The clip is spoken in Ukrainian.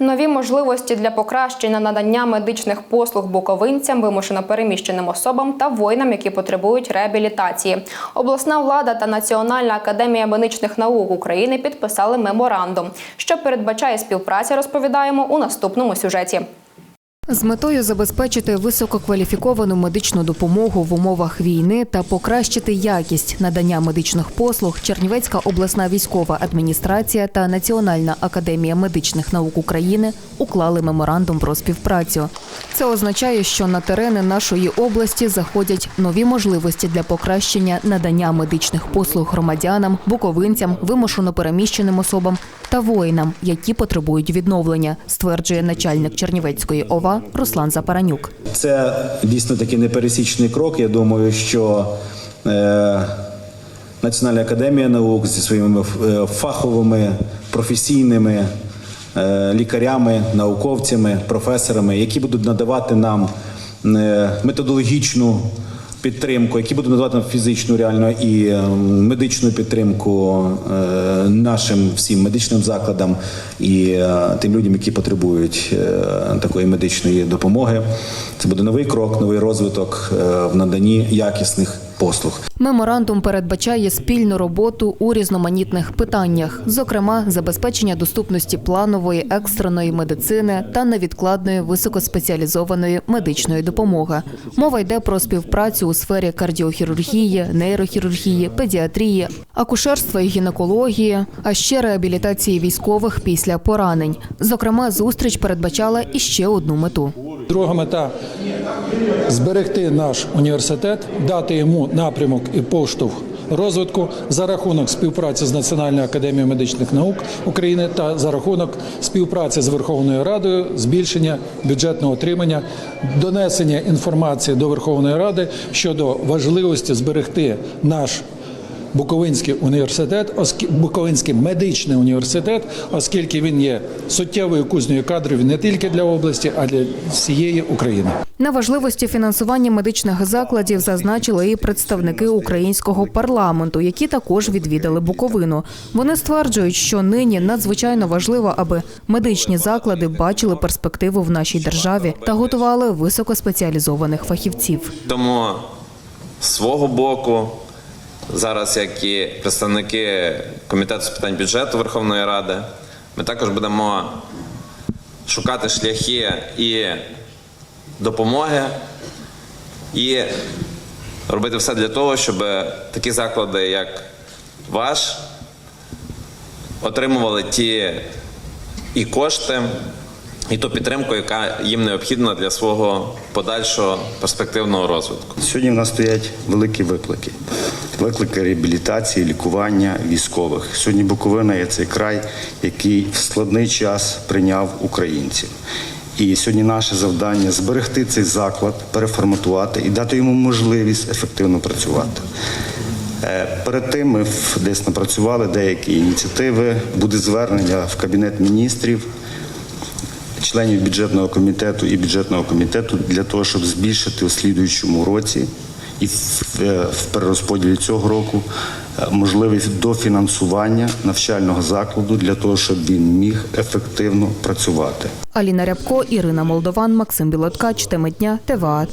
Нові можливості для покращення надання медичних послуг буковинцям, вимушено переміщеним особам та воїнам, які потребують реабілітації. Обласна влада та Національна академія медичних наук України підписали меморандум, що передбачає співпрацю. Розповідаємо у наступному сюжеті. З метою забезпечити висококваліфіковану медичну допомогу в умовах війни та покращити якість надання медичних послуг, Чернівецька обласна військова адміністрація та Національна академія медичних наук України уклали меморандум про співпрацю. Це означає, що на терени нашої області заходять нові можливості для покращення надання медичних послуг громадянам, буковинцям, вимушено переміщеним особам та воїнам, які потребують відновлення, стверджує начальник Чернівецької ОВА Руслан Запаранюк. Це дійсно такий непересічний крок. Я думаю, що е, Національна академія наук зі своїми е, фаховими професійними е, лікарями, науковцями, професорами, які будуть надавати нам е, методологічну підтримку, які будуть надавати фізичну реально і е, медичну підтримку е, нашим всім медичним закладам і е, тим людям, які потребують е, такої медичної допомоги. Це буде новий крок, новий розвиток в наданні якісних послуг. Меморандум передбачає спільну роботу у різноманітних питаннях, зокрема, забезпечення доступності планової екстреної медицини та невідкладної високоспеціалізованої медичної допомоги. Мова йде про співпрацю у сфері кардіохірургії, нейрохірургії, педіатрії, акушерства і гінекології, а ще реабілітації військових після поранень. Зокрема, зустріч передбачала іще одну мету. Друга мета зберегти наш університет, дати йому напрямок і поштовх розвитку за рахунок співпраці з Національною академією медичних наук України та за рахунок співпраці з Верховною Радою, збільшення бюджетного отримання, донесення інформації до Верховної Ради щодо важливості зберегти наш. Буковинський університет, оскі- Буковинський медичний університет, оскільки він є суттєвою кузнею кадрів не тільки для області, а для всієї України. На важливості фінансування медичних закладів зазначили і представники українського парламенту, які також відвідали Буковину. Вони стверджують, що нині надзвичайно важливо, аби медичні заклади бачили перспективу в нашій державі та готували високоспеціалізованих фахівців. Тому з свого боку, зараз, як і представники комітету з питань бюджету Верховної Ради, ми також будемо шукати шляхи і допомоги, і робити все для того, щоб такі заклади, як ваш, отримували ті і кошти, і ту підтримку, яка їм необхідна для свого подальшого перспективного розвитку. Сьогодні в нас стоять великі виклики. Виклики реабілітації, лікування військових. Сьогодні Буковина є цей край, який в складний час прийняв українців. І сьогодні наше завдання зберегти цей заклад, переформатувати і дати йому можливість ефективно працювати. Е, Перед тим ми десь напрацювали деякі ініціативи. Буде звернення в кабінет міністрів членів бюджетного комітету і бюджетного комітету для того, щоб збільшити у слідуючому році і в, е, в перерозподілі цього року е, можливість дофінансування навчального закладу для того, щоб він міг ефективно працювати. Аліна Рябко, Ірина Молдован, Максим Білоткач, Теми дня, ТВА.